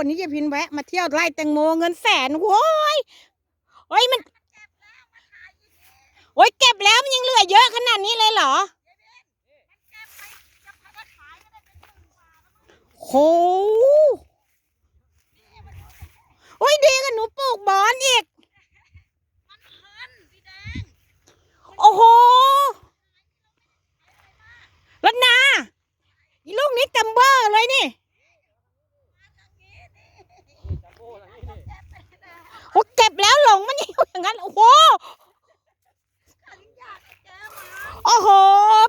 วันนี้ยายพินแวะมาเที่ยวไร่แตงโมเงินแสนโว้ยโอ้ยมันโอ้ยเก็บแล้วมันยังเหลือเยอะขนาดนี้เลยเหรอโหโอ้ยดีกันหนูปลูกบอนอีกโอ้โหรถนาลูกนี้จัมเบอร์เลยนี่ โอ้เก็บแล้วหลงมันยังอยู่อย่างนั้น โอ้โห โอ้โห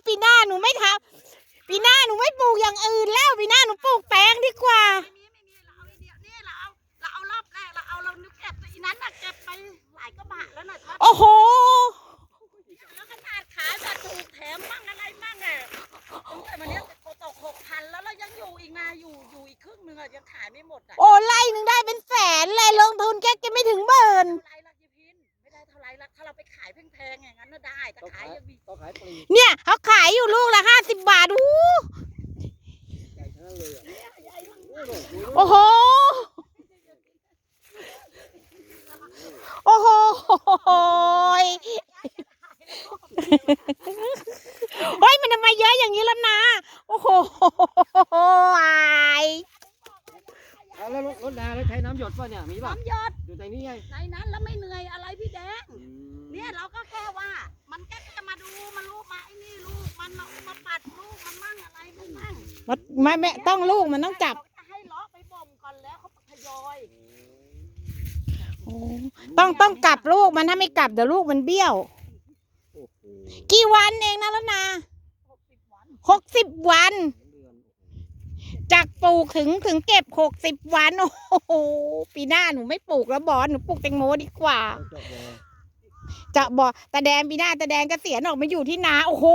ปีหน้าหนูไม่ทำปีหน้าหนูไม่ปลูกอย่างอื่นแล้วปีหน้าหนูปลูกแปลงดีกว่า มีไม่มีเราเอาไอเดียนี่เราเอาเราเอารอบแรกเราเอาเรานึกเก็บแต่อีนั้นน่ะเก็บไปหลายกระบะแล้วน่ะโอ้โห แล้วขนาดขายแบบถูกแถมมั่งอะไรมั่งอะตั้งแต่วันเนี้ยตกหกพันแล้วเรายังอยู่อีกนะอยู่อยู่อีกครึ่งหนึงอะยังขายไม่หมดอะโอ้ไล่หนึ่งได้เป็นแสนเลยลงทุนแค่จะไม่ถึงหมื่นเท่าไรล่ะยี ละถ้าเราไปขายแพงๆอย่างนั้นน่ะได้แต่ต้องขาขายยยังมีต้องขายปลีกเนี่ยเขาขายอยู่ลูกละห้าสิบบาทอู้ใหญ่ทั้งนั้นเลยอะโอ้โห โอ้โหยเฮ้ยมันทำไมเยอะอย่างนี้แล้วนะ โอ้โหอาย เอาแล้วรถรถนาแล้วใช้น้ำหยดป่ะเนี่ย มีป่ะ น้ำหยดอยู่ในนี้ไง ในนั้นแล้วไม่เหนื่อยอะไรพี่แดง เนี่ยเราก็แค่ว่า มันแค่แค่มาดูมาลูกมาไอ้นี่ลูกมันมามาปัดลูกมันมั่งอะไรมันมั่งมันไม่ไม่ต้องลูกมันต้องจับเขาจะให้เลาะไปบ่มก่อนแล้วเขาทยอยต้องต้องกลับลูกมันถ้าไม่กลับเดี๋ยวลูกมันเบี้ยวโอ้โหกี่วันเองนะแล้วนะหกสิบวัน หกสิบวันเดือน จากปลูกถึงถึงเก็บหกสิบวันโอ้โหปีหน้าหนูไม่ปลูกแล้วบอสหนูปลูกแตงโมดีกว่าต้องจบเลยจะบอกตาแดงปีหน้าตาแดงเกษียณออกมาอยู่ที่นาโอ้โห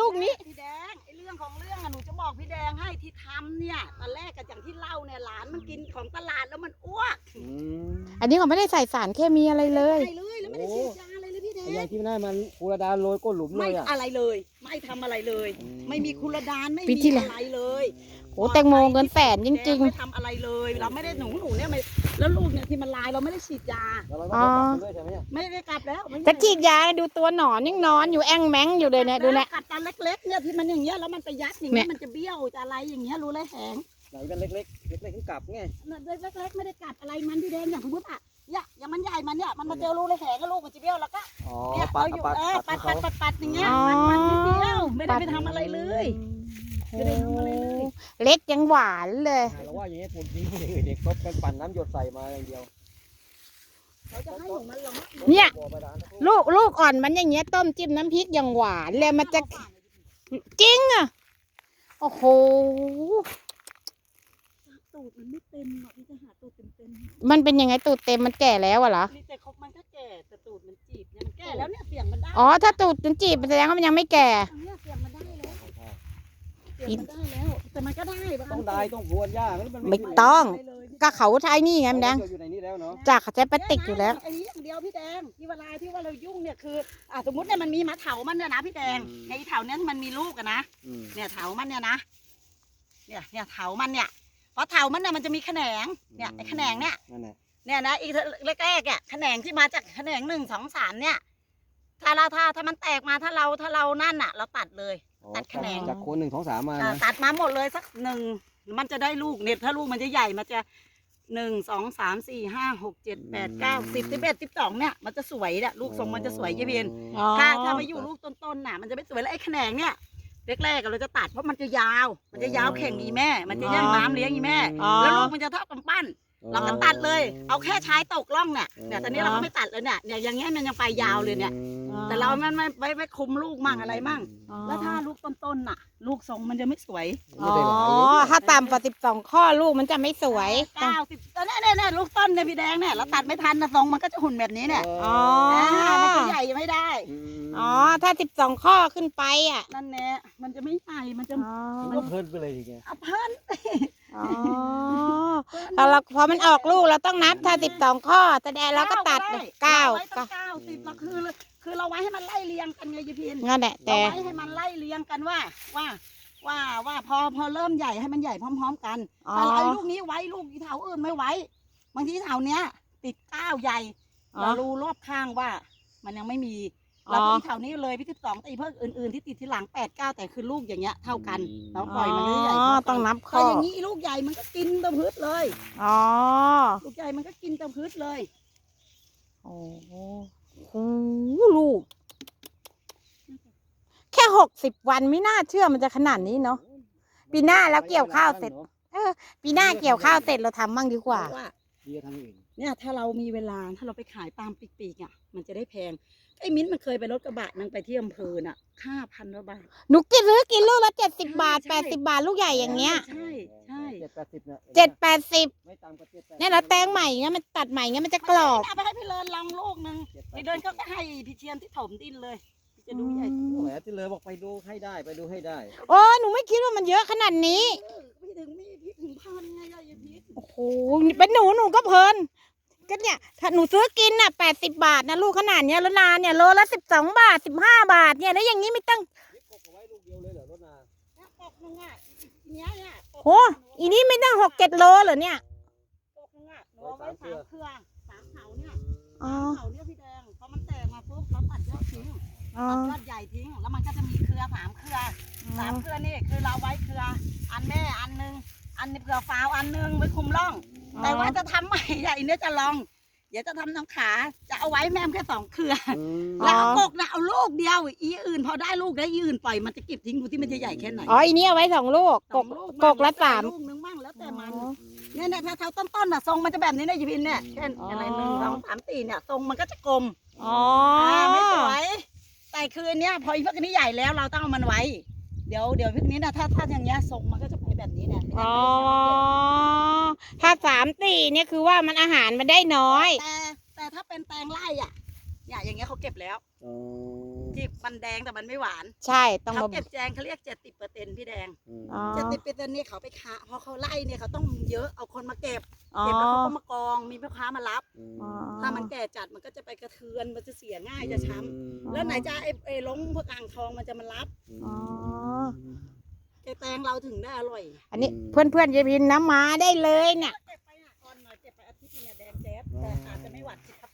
ลูกนี้พี่แดงไอ้เรื่องของเรื่องอะหนูจะบอกพี่แดงให้ที่ทำเนี่ยตอนแรกกับอย่างที่เล่าเนี่ยหลานมันกินของตลาดแล้วมันอ้วกอืมอันนี้เขาไม่ได้ใส่สารเคมีอะไรเลย ไปเลยแล้วไม่ได้ฉีดยาอะไรเลยพี่แดไอ้อย่างงที่นั่นมันคูระดานโรยก้นหลุมเลไม่ยอะ อะไรเลย ไม่ทำอะไรเลยอืมไม่มีคุรดานไม่ปีมีที่แล้ว อะไรเลยโอ้แตงโมเงินแสนจริง ไม่ทำอะไรเลย เราไม่ได้หนูหนูเนี่ยไม่แล้วลูกเนี่ยที่มันลายเราไม่ได้ฉีดยา แล้วเราต้องไปกลับมันด้วยใช่ไหมเนี่ยไม่ได้กลับแล้วไม่ๆได้จะฉีดยาดูตัวหนอนยังนอนอยู่แองแมงอยู่เลยเนี่ยดูเนี่ย กัดตอนเล็กๆเนี่ยที่มันอย่างเงี้ยแล้วมันไปยัดอย่างเนี่เงี้ยยมันจะเบี้ยวจะอะไรอย่างเงี้ยรู้เลยแหงไหนเป็นเล็กๆเล็กๆถึงกลับไงเล็กๆไม่ได้กัดอะไรมันพี่แดงอย่างสมมติอะเนี่ยอย่างมันใหญ่มันเนี่ยมันมาเจอรูเลยแหงก็ลูกมันจะเบี้ยวแล้วก็อ๋อเนี่ยปัเอาดอยู่ปัดเออปัปัดดเขาปัดปัดปัดอย่างเงี้ยอ๋อมันมันนิดเดียวไม่ได้ไปทำอะไรเลย ไม่ได้ทำอะไรเลย เล็กยังหวานเลย เราว่าอย่างนี้ผมจริงเด็กๆก็เป็นปั่นน้ำหยดใส่มาอย่างเดียวเขาจะให้หนูมันหรอเนี่ยบ่อบาดาลนะลูกลูกอ่อนมันอย่างเงี้ยต้มจิ้มน้ำพริกอย่างหวานเลยมันจะจริงอะ โอ้โหตูดมันไม่เต็มหรอกพี่จะหาตูดเต็มมันเป็นยังไงตูดเต็มมันแก่แล้วอะเหรอๆนี่แต่เขามันก็แก่แต่ตูดมันจีบเนี่ยมันแก่แล้วเนี่ยเสียงมันได้อ๋อถ้าตูดมันจีบแสดงว่ามันยังไม่แก่อันเนี้ยเสียงมันได้ แล้วเสียงมันได้แล้ว แต่มันก็ได้บางต้องได้ต้องพรวนหญ้ามันมันไม่ต้องได้เลยก็เขาใช้นี่ไงมันแดงอยู่ในนี้แล้วเนาะจากเขาใช้พลาสติกอยู่แล้วไอ้นี้อย่างเดียวพี่แดงที่เวลาที่ว่าเรายุ่งเนี่ยคืออะสมมติเนี่ยมันมีมะเถามันเนี่ยนะพี่แดงในเถาเนี้ยมันมีลูกอะนะอืมเนี่ยเถามันเนี่ยนะเนี่ยเนี่ยเถามันเนี่ยเพราะเถามันเนี่ยมันจะมีแขนงเนี่ยไอ้แขนงเนี่ยนั่นแหละเนี่ยนะอีกแรกๆเนี่ยแขนงที่มาจากแขนงหนึ่งสองสามเนี่ยถ้าเราถ้าถ้ามันแตกมาถ้าเราถ้าเรานั่นน่ะ เราตัดเลย อ๋อตัดแขนง จากคนหนึ่งสองสามมาอ่านะตัดมาหมดเลยสักหนึ่งมันจะได้ลูกเนี่ยถ้าลูกมันจะใหญ่มันจะหนึ่งสองสามสี่ห้าหกเจ็ดแปดเก้าสิบสิบเอ็ดสิบสองเนี่ยมันจะสวยเนี่ยลูกทรงมันจะสวยเยี่ยมอ๋อ ถ้าถ้ามาอยู่ลูกต้นๆน่ะมันจะไม่สวยแล้วไอ้แขนงเนี่ยแรกๆอะเราจะตัดเพราะมันจะยาว มันจะยาวแข่งอีแม่ มันจะแย่งน้ำเลี้ยงอีแม่ อ๋อ แล้วลูกมันจะเท่ากับปั้น เราก็ตัดเลย เอาแค่ใช้ตกล่องเนี่ยเนี่ยตอนนี้เราก็ไม่ตัดแล้วเนี่ยเนี่ยอย่างเงี้ยมันยังไปยาวเลยเนี่ย แต่เรามันไม่ไม่ไม่คุมลูกมั่งอะไรมั่ง แล้วถ้าลูกต้นๆน่ะ ลูกทรงมันจะไม่สวยอ๋อถ้าต่ำกว่าสิบสองข้อลูกมันจะไม่สวยเก้าสิบตอนนี้เนี่ยเนี่ยลูกต้นเนี่ยพี่แดงเนี่ยเราตัดไม่ทันนะทรงมันก็จะหุ่นแบบนี้เนี่ยอ๋ออ่ามันจะใหญ่ไม่ได้อ๋อถ้าสิบสองข้อขึ้นไปอะนั่นแน่มันจะไม่ใหญ่มันจะอ๋อมันก็เพลินไปเลยทีเงี้ยเอาเพิ่น อ๋อพอเราพอมันออกลูกเราต้องนับถ้าสิบสองข้อแสดงเราก็ตัดได้เก้าอไว้ตั้ก็งเก้าสิบเราคือคือเราไว้ให้มันไล่เรียงกันไงยีพินงั้นแหละเราแต่ ไว้ให้มันไล่เรียงกันว่าว่าว่าว่าพอพอเริ่มใหญ่ให้มันใหญ่พร้อม ๆ กันอ๋อ แต่ไอ้ลูกนี้ไว้ลูกอีเถาอื่นไม่ไว้บางทีเถาเนี้ยติดก้าวใหญ่อ๋อเรารู้รอบข้างว่า มันยังไม่มี อ๋อเราก็อีเถานี้เลยพี่สิบสองตีเพิ่มอื่นๆที่ติดที่หลังแปดเก้าแต่คือลูกอย่างเงี้ยเท่ากันเราปล่อยมันใหญ่อ๋อเท่าต้กัองนนับพข้อออย่างนี้ลูกใหญ่มันก็กินตะพืชเลยอ๋อลูกใหญ่มันก็กินตะพืชเลยโอ้โหโอ้โหลูก แค่หกสิบวันไม่น่าเชื่อมันจะขนาดนี้เนาะปีหน้าแล้วเกี่ยวข้าวเสร็จปีหน้าเกี่ยวข้าวเสร็จเราทำบ้างดีกว่าเพระว่าดีกว่าทำเองเนี่ยถ้าเรามีเวลาถ้าเราไปขายตามปีกๆอะ มันจะได้แพง ไอ้มิ้นท์มันเคยไปรถกระบะนางไปที่อำเภอน่ะห้าพันกว่าบาท หนูกินซื้อกินลูกละเจ็ดสิบบาทใช่แปดสิบบาทลูกใหญ่อย่างเงี้ยใช่ใช่เจ็ดแปดสิบเนี่ยเจ็ดแปดสิบไม่ต่ำกว่าเจ็ดแปดเนี่ยเราแตงใหม่เงี้ยมันตัดใหม่เงี้ยมันจะกรอบเอาไปให้พี่เลินลองลูกหนึ่งจ็แปพี่เดินก็ให้พี่เชียนที่ถมดินเลยพี่จะดูใหญ่โอ้แหมที่เลยบอกไปดูให้ได้ไปดูให้ได้โอ้หนูไม่คิดว่ามันเยอะขนาดนี้เออพี่ถึงมีพี่ถึงพันไงยายพีชโอ้โหเป็นหนูหนูก็เพลิน ก็เนี่ยถ้าหนูซื้อกินน่ะแปดสิบาทนะลูกขนาดเนี้ยแล้วนานเนี่ยโลละสิบสองบาทสิบห้าบาทเนี่ยแล้วอย่างนี้ไม่ตั้งนี่กบเอาไว้ลูกเดียวเลยเหรอรถนาเนี่ยปกหนึงอะเนี้ยเนี่ยปกโหอีนี้ไม่ตั้งหกเจ็ดโลเหรอเนี่ยปกหนึงอะหนูเอาไว้สามเครือสามเถาเนี่ยอ๋อ สามเถาเนี่ยพี่แดงพอมันแตกมาปุ๊บเราตัดยอดทิ้งอ๋อตัดยอดใหญ่ทิ้งแล้วมันก็จะมีเครือสามเครือสามเครือนี่คือเราไว้เครือ อันแม่อันหนึงอันนี้เผื่อฟาวอันหนึงไว้คุมร่อง แต่ว่าจะทำใหม่ใหญ่เนี่ยจะลอง เดี๋ยวจะทำน้องขา จะเอาไว้แม่มแค่สองเครืออืมอ๋อแล้วเอากกนะเอาลูกเดียว อีอื่น พอได้ลูกได้อีอื่นปล่อยมันจะเก็บทิ้งดูที่มันจะใหญ่แค่ไหนอ๋ออีนี้เอาไว้สองลูกสกอกงลูกกละสามลูกนึงบ้างแล้วแต่มันอ๋อเนี่ยเนี่ยถ้าเท่าต้นๆน่ะทรงมันจะแบบนี้นะยีพินเนี่ยเช่นอ๋อออะไรหนึ่งสองสามสี่เนี่ยทรงมันก็จะกลมอ๋ออ่าไม่สวย แต่คือเนี่ยพออีพวกนี้ใหญ่แล้วเราต้องเอามันไว้ เดี๋ยวเดี๋ยวพวกนี้นะถ้าถ้าอย่างเงี้ยทรงมันก็จะไปแบบนี้เนี่ยอ๋อถ้า สามตีเนี่ยคือว่ามันอาหารมันได้น้อย แต่แต่ถ้าเป็นแตงไร่อะเนี่ยอย่างเงี้ยเขาเก็บแล้วอ๋อที่มันแดงแต่มันไม่หวานใช่ต้องเขามาเก็บแจงเขาเรียกเจ็ดสิบเปอร์เซ็นต์พี่แดงอืมอ๋อเจ็ดสิบเปอร์เซ็นต์นี่เขาไปค้าพอเขาไล่เนี่ยเขาต้องเยอะเอาคนมาเก็บอ๋อเก็บแล้วเขาก็มากองมีพ่อค้ามารับอืมอ๋อ ถ้ามันแก่จัดมันก็จะไปกระเทือนมันจะเสียง่ายจะช้ำอืมแล้วไหนจะไอ้ไอ้ลงพวกอ่างทองมันจะมารับอ๋อ ไอ้แตงเราถึงได้อร่อยอันนี้เพื่อนเพื่อนๆยายพินน้ำมาได้เลยเนี่ย เก็บไป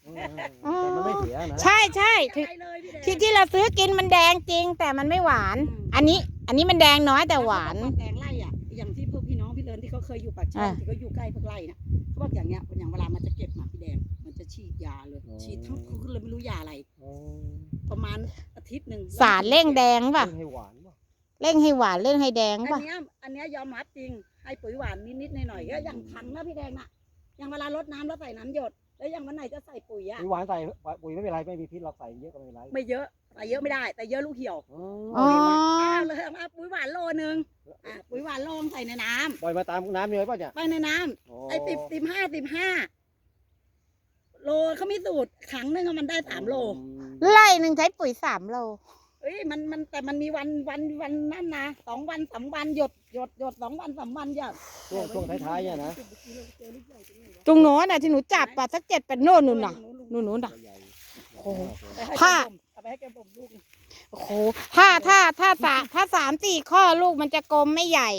แต่มันไม่เสียนะใช่ใช่เก็ที่บไปเลยพี่แดงที่ที่เราซื้อกินมันแดงจริง แต่มันไม่หวานอืมอันนี้ อันนี้มันแดงน้อยแต่หวานแล้เขบอกแตงไร่อะอย่างที่พวกพี่น้องพี่เลินที่เขาเคยอยู่ปากช่องอ่า ที่เขาอยู่ใกล้พวกไร่นะเขาบอกอย่างเงี้ยอย่างเวลามันจะเก็บมาพี่แดงมันจะฉีดยาเลยฉีดทั้งคืนเลยไม่รู้ยาอะไร อ๋อประมาณอาทิตย์หนึ่งสารเร่งแดงป่ะ ให้หวานป่ะเร่งให้หวานเร่งให้แดงอันป่ะเนี้ยอันเนี้ยยอมรับจริงให้ปุ๋ยหวานนิดๆหน่อยๆก็อย่างถังนะพี่แดงน่ะอย่างเวลารดน้ำแล้วใส่น้ำหยด แล้วอย่างวันไหนจะใส่ปุ๋ยอะ ปุ๋ยหวานใส่ปุ๋ยไม่เป็นไรไม่มีพิษเราใส่เยอะก็ไม่เป็นไรไม่เยอะใส่เยอะไม่ได้ แต่เยอะลูกเหี่ยวอ๋ออ๋อ อ้าวเลยเอาปุ๋ยหวานโลนึงอะปุ๋ยหวานโลงใส่ในน้ำปล่อยมาตามน้ำเลยป่ะเนี่ยไปในน้ำอ๋อไอ้สิบสิบห้าสิบห้าโลเขามีสูตรถังหนึงอะมันได้สามโลไล่หนึ่งใช้ปุ๋ยสามโล เอ้ยมันมันแต่มันมีวันวันวันนั่นนะสองวันสามวันหยดหยดหยดสองวันสามวันหยดช่วงช่วงท้ายๆเนี่ยนะตรงโน้นน่ะที่หนูจับป่ะสักเจ็ดเป็นโน่นนู่นน่ะนู่นนู่นน่ะใหญ่โอ้โหไปให้ผ้าแกบ่มเอาไปให้แกบ่มลูกโอ้โหถ้าถ้าถ้าสามถ้าสามสี่ข้อลูกมันจะกลมไม่ใหญ่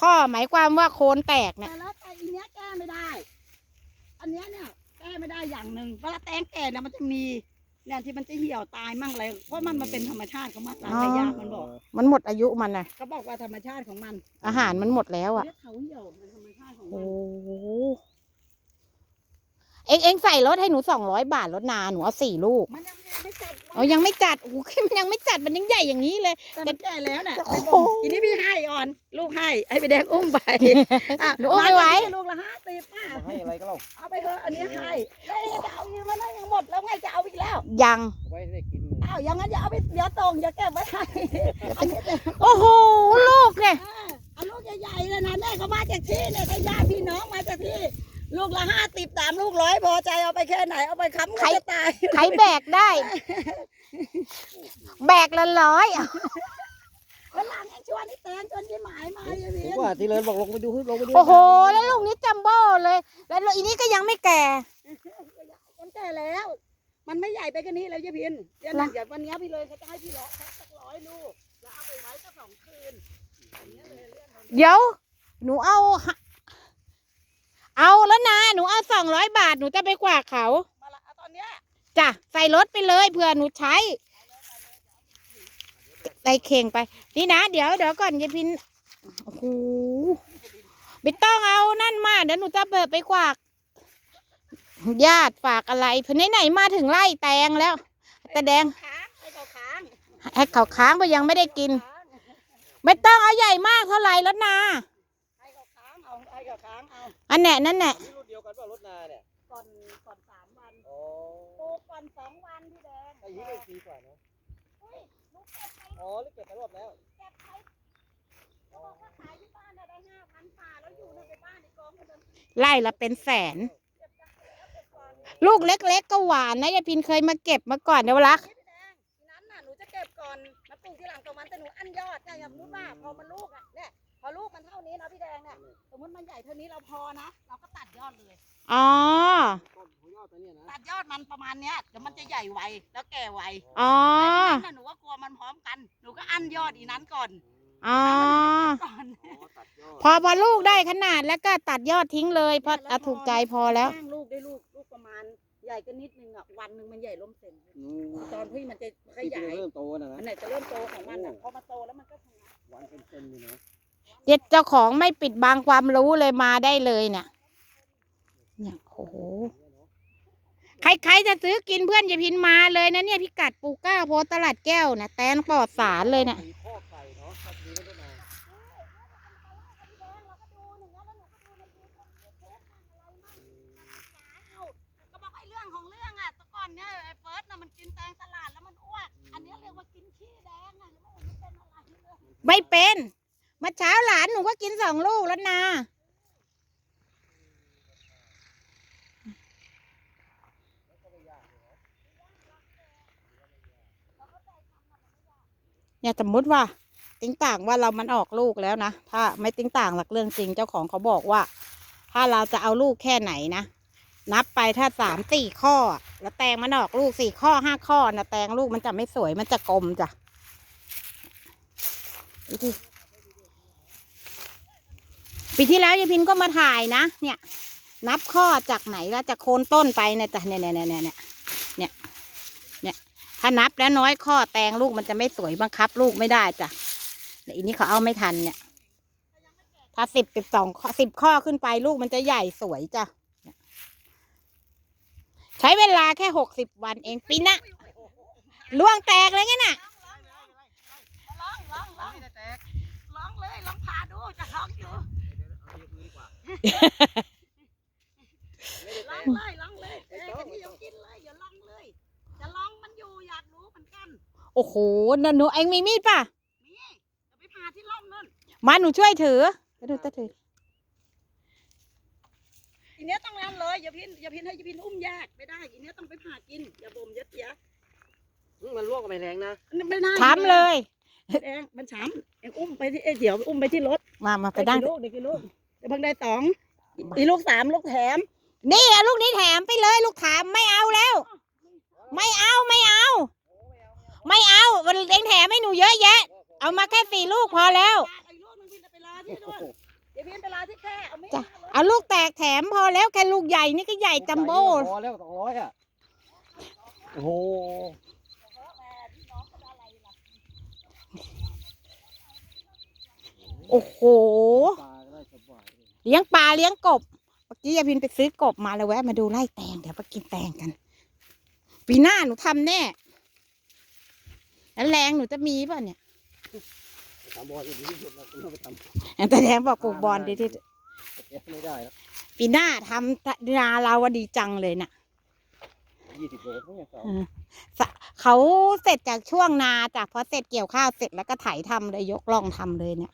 ข้อหมายความว่าโคนแตกเนี่ยแต่แล้วแต่อีเนี้ยแก้ไม่ได้ อันเนี้ยเนี่ยแก้ไม่ได้อย่างหนึ่งเวลาแตงแก่เนี่ยมันจะมี เนี่ยที่มันจะเหี่ยวตายมั่งอะไรเพราะมันมันเป็นธรรมชาติของมันตามพยามันบอกมันหมดอายุมันน่ะเขาบอกว่าธรรมชาติของมัน อาหารมันหมดแล้วอะเรียกเขาเหี่ยวมันธรรมชาติของมัโอ้นโห เอ็งเอ็งใส่รถให้หนูสองร้อยบาทรถนาหนูเอาสี่ลูกมันยังไม่จัดเอายังไม่จัดโอ้โหมันยังไม่จัดมันยังใหญ่อย่างนี้เลย แต่มันแก่แล้วน่ะโอ้ไปโหบ่มทีนี้พี่ให้อ่อน ลูกให้ให้ไปแดงอุ้มไปอะหนูอุ้มไม่ไหวาจากนี่ลูกละห้าสิบป้ามาให้อะไรก็เราเอาไปเถอะอันนี้ให้แล้วจะเอาอีกมันยังหมดแล้วไงจะเอาอีกแล้วยัง ไว้ได้กินอ้าวอย่างนั้นอย่าเอาไปเดี๋ยวส่งอย่าเก็บไว้ให้อันนี้เป็นโอ้โหลูกเนี่ย อ่าเอาลูกใหญ่ๆเลยนะแม่เขามาจากที่เนี่ยก็ญาติพี่น้องมาจากที่ ลูกละห้าสิบสามลูกร้อยพอใจเอาไปแค่ไหนเอาไปค้ำก็จะตาย ใครแบกได้ แบกละร้อยวันหลังให้ชวนไอ้แตนชวนยี่หมายมาอย่าเวีผมยนว่าที่เลยบอกลงไปดูลงไปดูโอ้โห แล้วลูกนี้จัมโบ้เลย แล้วอีนี้ก็ยังไม่แก่มันแก่แล้ว มันไม่ใหญ่ไปกันนี้แล้วยายพินเดี๋ยวล่ะเดี๋ยววันนี้พี่เลยเขาจะให้พี่ร้อยสักร้อยลูกแล้วเอาไปไว้สักสองคืนเดี๋ยวหนูเอาหะ เอาแล้วนะหนูเอาสองร้อยบาทหนูจะไปกวาดเขามาละเอาตอนเนี้ยจ้ะใส่รถไปเลยเผื่อหนูใช้ใส่เข่งไป นี่นะ เดี๋ยวเดี๋ยวก่อนยายพินโอ้โหไม่ต้องเอานั่นมาเดี๋ยวหนูจะเปิดไปกวาดญาติฝากอะไรเพื่อนไหนๆมาถึงไล่แตงแล้ว แต่แดงค้างให้เขาค้างให้เขาค้างไปยังไม่ได้กินค้างไม่ต้องเอาใหญ่มากเท่าไหร่แล้วนะ อาอันแน่นั่นแน่นี่รุ่นเดียวกันเปล่ารถนาเนี่ยก่อนก่อนสามวัน อ๋อปลูกก่อนสองวันพี่แดงอายุได้ปีกว่าเนอะอุ้ยลูกเก็บไปอ๋อนี่เก็บไปรอบแล้วเก็บไปเขาบอกว่าขายที่บ้านน่ะได้ห้าพันฝ่าแล้วอยู่ในบ้านในกองกันเดินไล่ละเป็นแสนเก็บจากแล้วเก็บก่อนลูกเล็กๆก็หวานนะยายพินเคยมาเก็บมาก่อนเดี๋ยวรักนี่พี่แดงทีนั้นน่ะหนูจะเก็บก่อนมาปลูกที่หลังตรงมันแต่หนูอันยอดเนี่ยอย่างสมมติว่าพอมันลูกอะเนี่ยพ อลูกมันเท่านี้นะพี่แดงเนี่ยสมมติมันใหญ่เท่านี้เราพอนะ เราก็ตัดยอดเลย อ๋อ ต้นหัวยอดตัวเนี้ยนะตัดยอดมันประมาณเนี้ยเดี๋ยวมันจะใหญ่ไวแล้วแก่ไวอ๋อ แต่ทีนั้นน่ะหนูก็กลัวมันพร้อมกัน หนูก็อั้นยอดอีนั้นก่อนอ๋อ ก่อนอ๋อตัดยอดพอพอลูกได้ขนาดแล้วก็ตัดยอดทิ้งเลยเพราะอะถูกใจพอแล้ว สร้างลูกได้ลูกลูกประมาณใหญ่ก็นิดนึงอะวันหนึ่งมันใหญ่ล้มเส้นอืมตอนที่มันจะขที่ยายเริ่มโตนะนะอันไหนจะเริ่มโตของมันอะพอมาโตแล้วมันก็ชนะวันเป็นเซนเลยนะ เด็ดเจ้าของไม่ปิดบังความรู้เลยมาได้เลยเนี่ยเนี่ยโอ้โหใครๆจะซื้อกินเพื่อนยายพินมาเลยนะเนี่ยพิกัดปูก้าโพตลาดแก้วนะแตนปลอดสารเลยเนี่ยมีข้อไก่เนาะถ้ามีรถนาก็บอกไอ้เรื่องของเรื่องอะแต่ก่อนเนี่ยไอ้เฟิร์สน่ะมันกินแตงตลาดแล้วมันอ้วกอันเนี้ยเรียกว่ากินขี้แดงอะแล้วมันเป็นอะไรเลยไมื่อเช้าหลานหนูก็กินสองลูกแล้วนะเนี่ยสมมติว่าติ้งต่างว่าเรามันออกลูกแล้วนะ ถ้าไม่ติ้งต่างหลักเรื่องจริงเจ้าของเขาบอกว่า ถ้าเราจะเอาลูกแค่ไหนนะ นับไปถ้าสามสี่ข้อ แล้วแตงมันออกลูกสี่ข้อห้าข้อนะแตงลูกมันจะไม่สวยมันจะกลมจ้ะดูดิ ปีที่แล้วยายพินก็มาถ่ายนะ เนี่ย นับข้อจากไหนแล้วจากโคนต้นไปเนี่ยจ้ะเนี่ยเนี่ยเนี่ยเนี่ยเนี่ยเนี่ยถ้านับแล้วน้อยข้อแตงลูกมันจะไม่สวยบังคับ ลูกไม่ได้จ้ะแต่อันนี้เขาเอาไม่ทันเนี่ย ถ้าสิบสิบสองข้อสิบข้อขึ้นไปลูกมันจะใหญ่สวยจ้ะใช้เวลาแค่หกสิบวันเองปีนะล่วงแตกเลยไงน่ะ ร้องร้องร้องร้องเลยร้องพาดูจะร้องอยู่ ร้องเลยร้องเลยเอ้ยจะนี่ยังกินเลยอย่าร้องเลย จะร้องมันอยู่อยากรู้เหมือนกันโอ้โหนันหนูเองมีมีดป่ะนี่จะไปพาที่ร่องนั่นมาหนูช่วยถือไปดูตาถืออีเนี้ยต้องนั่นเลยอย่าพินอย่าพินให้อย่าพินอุ้มยากไม่ได้อีเนี้ยต้องไปผ่ากินอย่าบ่มอย่าเสียอืมมันลวกไปแรงนะไม่ได้ช้ำเลยแดงมันช้ำเอ็งอุ้มไปที่เอ้ยเดี๋ยวอุ้มไปที่รถมามาไปนั่งกี่ลูกเด็กกี่ลูก เดี๋ยวเพิ่งได้สองอีลูกสามลูกแถม นี่อะลูกนี้แถมไปเลยลูกถามไม่เอาแล้ว ไม่เอาไม่เอา ไม่เอาวันเองแถมให้หนูเยอะแยะ เอามาแค่สี่ลูกพอแล้วไอ้ลูกนึงพินจะไปรอที่นู่นเดี๋ยวพินไปรอที่แค่เอาไม่จ้ะได้รถเอาลูกแตกแถมพอแล้วแค่ลูกใหญ่นี่ก็ใหญ่จัมโบ้พอแล้วสองร้อยอะ โอ้โหโอ้โห ปลาก็ได้สบาย เลยเลี้ยงปลาเลี้ยงกบเมื่อกี้ยายพินไปซื้อกบมาแล้วแวะมาดูไล่แตงเดี๋ยวไปกินแตงกัน ปีหน้าหนูทำแน่ แล้วแรงหนูจะมีป่ะเนี่ยทำบอลอย่างนี้ที่สุดเราต้องไปทำแต่แดงบอกปลูกบอลดีที่แกะไม่ได้แล้วปีหน้าทำนาเราอะดีจังเลยน่ะยี่สิบโลทั้งอย่างสองเออสะเขาเสร็จจากช่วงนาจากพอเสร็จเกี่ยวข้าวเสร็จแล้วก็ไถทำเลยยกล่องทำเลยเนี่ย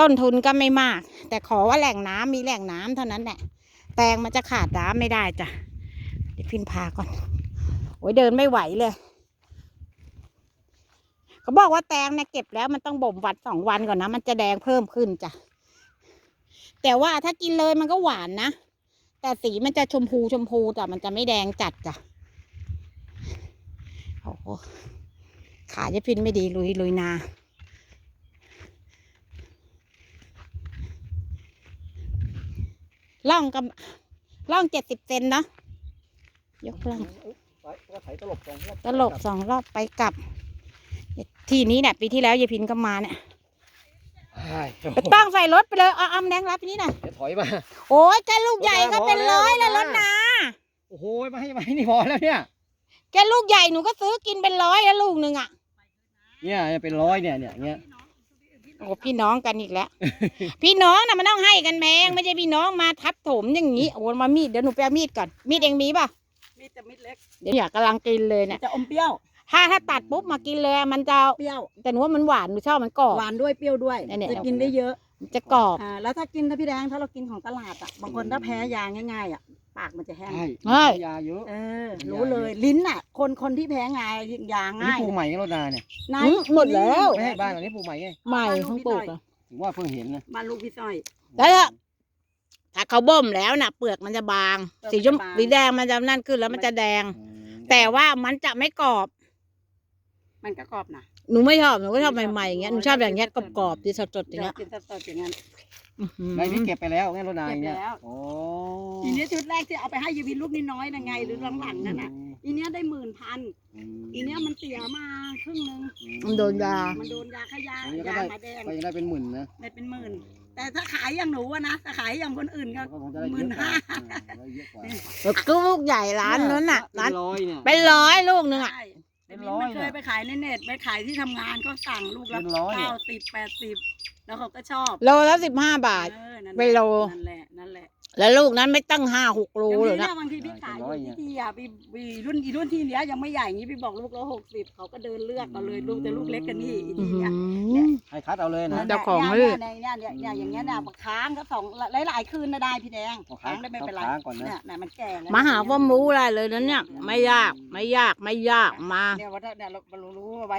ต้นทุนก็ไม่มาก แต่ขอว่าแหล่งน้ำมีแหล่งน้ำเท่านั้นแหละแตงมันจะขาดน้ำไม่ได้จ้ะเดี๋ยวพินพาก่อนโอ้ยเดินไม่ไหวเลยเขาบอกว่าแตงเนี่ยเก็บแล้วมันต้องบ่มวันสองวันก่อนนะ มันจะแดงเพิ่มขึ้นจ้ะแต่ว่าถ้ากินเลยมันก็หวานนะ แต่สีมันจะชมพูชมพูแต่มันจะไม่แดงจัดจ้ะโอ้ขาจะพินไม่ดีลุยลุยนา ล่องกับล่องเจ็ดสิบเซนเนาะยกล่องไปก็ไถตลบสองรอบตลบสองรอบไปกลับ ที่นี้เนี่ยปีที่แล้วยายพินก็มาเนี่ยใช่ไปตั้งใส่รถไปเลยเอาเอาแดงรับนี่น่ะเดี๋ยวถอยมาโอ้ยแกลูกใหญ่ก็เป็นร้อยแล้วรถนะโอ้โหมาให้มาให้นี่พอแล้วเนี่ยแกลูกใหญ่หนูก็ซื้อกินเป็นร้อยแล้วลูกหนึ่งอะเนี่ยเป็นร้อยเนี่ยเนี่ยเงี้ย โอ้พี่น้องกันอีกแล้ว พี่น้องน่ะมันต้องให้กันแมงไม่ใช่พี่น้องมาทับถมอย่างนี้โอ้มามีดเดี๋ยวหนูไปเอามีดก่อนมีดเองมีป่ะมีแต่มิดเล็กเดี๋ยวอยากกำลังกินเลยเนี่ยจะอมเปรี้ยวถ้าถ้าตัดปุ๊บมากินเลยมันจะเปรี้ยว แต่หนูว่ามันหวานหนูชอบมันกรอบหวานด้วยเปรี้ยวด้วยเนี่ยจะกินได้เยอะมันจะกรอบอ่าแล้วถ้ากินถ้าพี่แดงถ้าเรากินของตลาดอะบางคนถ้าแพ้ยาง่ายๆอะ ปากมันจะแห้งใช่เฮ้ยยาเยอะ เออ รู้เลย ลิ้นอะ คนคนที่แพ้งายยาอันนี้ง่ายปลูกใหม่ไงรถนาเนี่ยไหนอืมหมดแล้ว ไม่ให้บ้านหลังนี้ปลูกใหม่ไงใหม่เพิ่งปลูกอะถึงว่าเพิ่งเห็นนะบ้านลูกพี่ส้อย แล้วถ้าถ้าเขาบ่มแล้วน่ะ เปลือกมันจะบาง เปลือกสีชมมันจะบาง สีแดงมันจะนั่นขึ้นแล้วมันจะแดง อืมแต่ว่ามันจะไม่กรอบ มันก็กรอบนะ หนูไม่ชอบหนูก็ชอบไม่ชอบใหม่ๆอย่างเงี้ยอ๋หอนูชอบอย่างเงี้ยแล้วกรอบๆที่สดๆอย่างเงี้ย กินสดๆอย่างนั้นอื้อหือ ในนี้เก็บไปแล้วไงรถนาอย่างเนี่ยเก็บแล้ว โอ้ทีนี้ชุดแรกที่เอาไปให้ยีวินลูกน้อยๆนะไง หรือหลังๆนั่นน่ะอีเนี้ยได้หมื่นพันอืมอีเนี้ยมันเสียมาครึ่งนึงมันโดนยา มันโดนยาขยาอันนี้ก็ยาได้หมาแดงก็ยังได้เป็นหมื่นนะได้เป็นหมื่น แต่ถ้าขายอย่างหนูอะนะถ้าขายอย่างคนอื่นก็ ก็คงจะได้หเยมื่นอะกว่าห้าอ่าได้เยอะกว่าก็ลูกใหญ่ร้านนั้นน่ะร้านเป็นร้อยเนี่ย เป็นร้อยลูกหนึงอะ ใช่เป็แต่นมิ้ร้นอยมันเคยเนี่ยไปขายในเน็ตไปขายที่ทำงานก็สั่งลูกละเป็นร้อยเนี่ยเก้าสิบแปดสิบ แล้วเขาก็ชอบโลละสิบห้าบาท เออนั่นเป็นโล นั่นแหละนั่นแหละแล้วลูกนั้นไม่ตั้งห้าหกโลเดี๋ยวเลยนี้นะนะ บางทีพี่ขายอเป็นร้อยยู่เนี่ยที่ที่อะพี่พี่รุ่นอีรุ่นที่เนี้ยยังไม่ใหญ่อย่างงี้พี่บอกลูกละหกสิบเขาก็เดินเลือกเอาเลยลูกแต่ลูกเล็กกันนี่อีอื้ที่อหืเนี้ยอให้คัดเอาเลยนะ เจ้าของเนี่เลยยเนี่ยเนี่ยเนี่ยอย่างเงี้ยเนี่ยค้างก็สองหลายๆคืนนะได้พี่แดงเอาค้างได้ไม่เป็นไรค้างก่อนนะ เนี่ยน่ะมันแก่แล้วมาหาความรู้ได้เลยนะเนี่ย ไม่ยากไม่ยากไม่ยากมา เนี่ยว่าถ้าเนี่ยเราเรารู้ว่าไว้